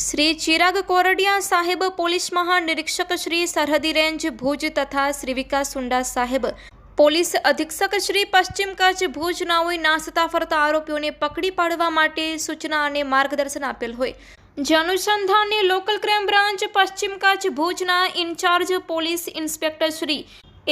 શ્રી ચિરાગ કોરડિયા સાહેબ પોલીસ મહાનિરીક્ષક શ્રી સરહદી રેન્જ ભુજ તથા શ્રી વિકાસ સુંડા સાહેબ પોલીસ અધિક્ષક શ્રી પશ્ચિમ કચ્છ ભુજ નાઓએ નાસતા ફરતા આરોપીઓને પકડી પાડવા માટે સૂચના અને માર્ગદર્શન આપેલ હોય. જે અનુસંધાને લોકલ ક્રાઇમ બ્રાન્ચ પશ્ચિમ કચ્છ ભુજના in charge police inspector Shri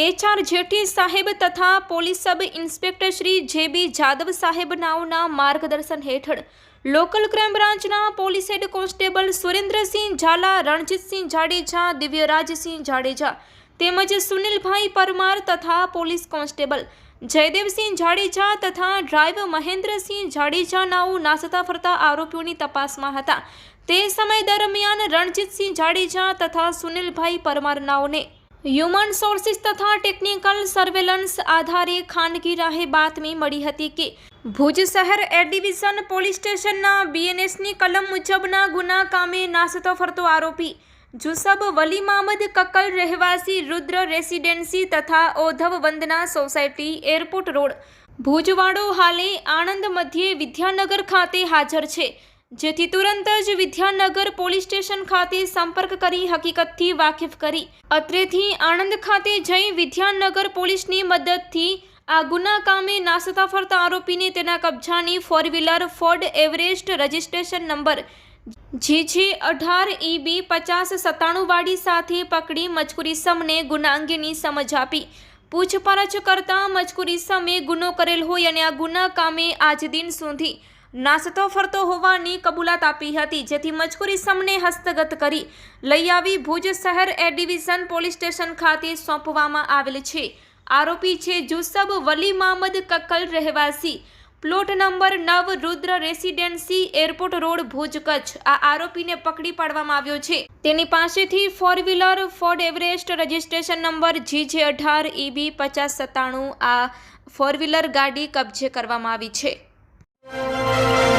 H Jethi સાહેબ તથા પોલીસ સબ ઇન્સ્પેક્ટર શ્રી જે બી જાદવ સાહેબ નાઓના માર્ગદર્શન હેઠળ લોકલ ક્રાઇમ બ્રાન્ચના police head constable Surendrasinh Zala, Ranjitsinh Jadeja, Divyrajsinh Jadeja તેમજ સુનિલભાઈ પરમાર તથા પોલીસ કોન્સ્ટેબલ જયદેવસિંહ જાડેજા તથા ડ્રાઈવર મહેન્દ્રસિંહ જાડેજા નાઓ નાસતા ફરતા આરોપીઓની તપાસમાં હતા. તે સમય દરમિયાન રણજીતસિંહ જાડેજા તથા સુનિલભાઈ પરમાર નાઓને હ્યુમન સોર્સિસ તથા ટેકનિકલ સર્વેલન્સ આધારે ખાનગી રાહે બાતમી મળી હતી કે ભુજ શહેર એર ડિવિઝન પોલીસ સ્ટેશનના બીએનએસની કલમ મુજબના ગુના કામે નાસતો ફરતો આરોપી જુસબ વલી મામદ કક્કલ રહેવાસી રુદ્ર રેસિડેન્સી તથા Odhav Vandana society airport road. Bhujwado હાલે આણંદ મધ્યે વિદ્યાનગર ખાતે હાજર છે. જેથી તુરંત જ વિદ્યાનગર પોલીસ સ્ટેશન ખાતે સંપર્ક કરી હકીકતથી વાકેફ કરી. અત્રેથી આણંદ ખાતે જઈ વિદ્યાનગર પોલીસની મદદથી આ ગુના કામે નાસતા ફરતા આરોપીને તેના કબજાની four wheeler Ford Everest registration number G અઢાર ઈબી પચાસ સત્તાણુંવાળી સાથે પકડી મજકૂરી સમને ગુના અંગેની સમજ આપી. પૂછપરછ કરતા મજકુરીસમે ગુનો કરેલ હોય અને આ ગુના કામે આજ દિન સુધી નાસતો ફરતો હોવાની કબૂલાત આપી હતી, જેથી મજકૂરી સમને હસ્તગત કરી લઈ આવી ભુજ શહેર એ ડિવિઝન પોલીસ સ્ટેશન ખાતે સોંપવામાં આવેલ છે. આરોપી છે જુસબ વલી મામદ કક્કલ રહેવાસી. પ્લોટ નંબર નવ Rudra residency airport road Bhuj Kutch. આ આરોપીને પકડી પાડવામાં આવ્યો છે. તેની પાસેથી four wheeler Ford Everest registration number G J અઢાર ઈબી પચાસ સત્તાણું આ ફોર વ્હીલર ગાડી કબજે કરવામાં આવી છે. Bye.